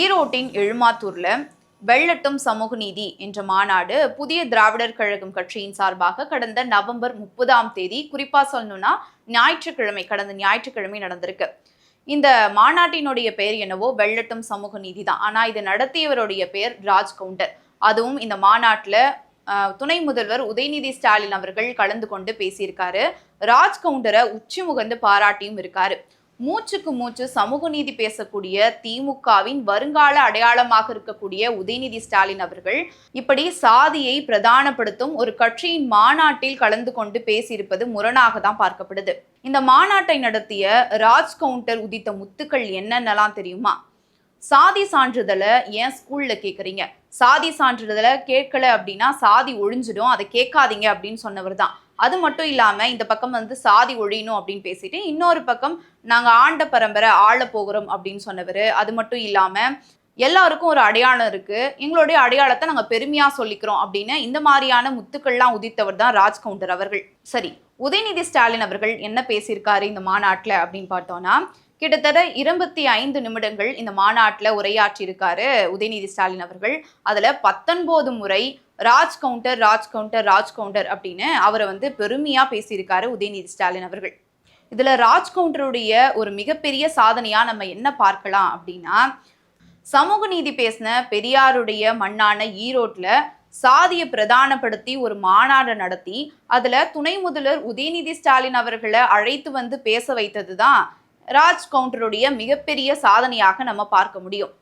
ஈரோட்டின் எழுமாத்தூர்ல வெள்ளட்டும் சமூக நீதி என்ற மாநாடு புதிய திராவிடர் கழகம் கட்சியின் சார்பாக கடந்த நவம்பர் முப்பதாம் தேதி குறிப்பா சொல்லணும்னா ஞாயிற்றுக்கிழமை கடந்த ஞாயிற்றுக்கிழமை நடந்திருக்கு. இந்த மாநாட்டினுடைய பெயர் என்னவோ வெள்ளட்டும் சமூக நீதி தான். ஆனா இது நடத்தியவருடைய பெயர் ராஜ் கவுண்டர் அதுவும் இந்த மாநாட்டில் துணை முதல்வர் உதயநிதி ஸ்டாலின் அவர்கள் கலந்து கொண்டு பேசியிருக்காரு. ராஜ் கவுண்டரை உச்சி முகந்து பாராட்டியும் இருக்காரு. மூச்சுக்கு மூச்சு சமூக நீதி பேசக்கூடிய திமுகவின் வருங்கால அடையாளமாக இருக்கக்கூடிய உதயநிதி ஸ்டாலின் அவர்கள் இப்படி சாதியை பிரதானப்படுத்தும் ஒரு கட்சியின் மாநாட்டில் கலந்து கொண்டு பேசியிருப்பது முரணாக தான் பார்க்கப்படுது. இந்த மாநாட்டை நடத்திய ராஜ் கவுண்டர் உதித்த முத்துக்கள் என்னென்னலாம் தெரியுமா? சாதி சான்றிதழை ஏன் ஸ்கூல்ல கேட்குறீங்க சாதி சான்றிதழை கேட்கல அப்படின்னா சாதி ஒழிஞ்சிடும். அதை கேட்காதீங்க அப்படின்னு சொன்னவர் தான். அது மட்டும் இல்லாமல் இந்த பக்கம் வந்து சாதி ஒழியணும் அப்படின்னு பேசிட்டு இன்னொரு பக்கம் நாங்கள் ஆண்ட பரம்பரை ஆள போகிறோம் அப்படின்னு சொன்னவர். அது மட்டும் இல்லாமல் எல்லாருக்கும் ஒரு அடையாளம் இருக்கு. எங்களுடைய அடையாளத்தை நாங்கள் பெருமையா சொல்லிக்கிறோம் அப்படின்னு இந்த மாதிரியான முத்துக்கள்லாம் உதித்தவர் தான் ராஜ் கவுண்டர் அவர்கள். சரி உதயநிதி ஸ்டாலின் அவர்கள் என்ன பேசியிருக்காரு இந்த மாநாட்டில் அப்படின்னு பார்த்தோம்னா கிட்டத்தட்ட இருபத்தி ஐந்து நிமிடங்கள் இந்த மாநாட்டில் உரையாற்றியிருக்காரு உதயநிதி ஸ்டாலின் அவர்கள். அதில் பத்தொன்பது முறை ராஜ் கவுண்டர் ராஜ் கவுண்டர் ராஜ் கவுண்டர் அப்படின்னு அவரை வந்து பெருமையாக பேசியிருக்காரு உதயநிதி ஸ்டாலின் அவர்கள். இதில் ராஜ் கவுண்டருடைய ஒரு மிகப்பெரிய சாதனையாக நம்ம என்ன பார்க்கலாம் அப்படின்னா சமூக நீதி பேசின பெரியாருடைய மண்ணான ஈரோட்டில் சாதியை பிரதானப்படுத்தி ஒரு மாநாடு நடத்தி அதில் துணை முதல்வர் உதயநிதி ஸ்டாலின் அவர்களை அழைத்து வந்து பேச வைத்தது தான் ராஜ் கவுண்டருடைய மிகப்பெரிய சாதனையாக நம்ம பார்க்க முடியும்.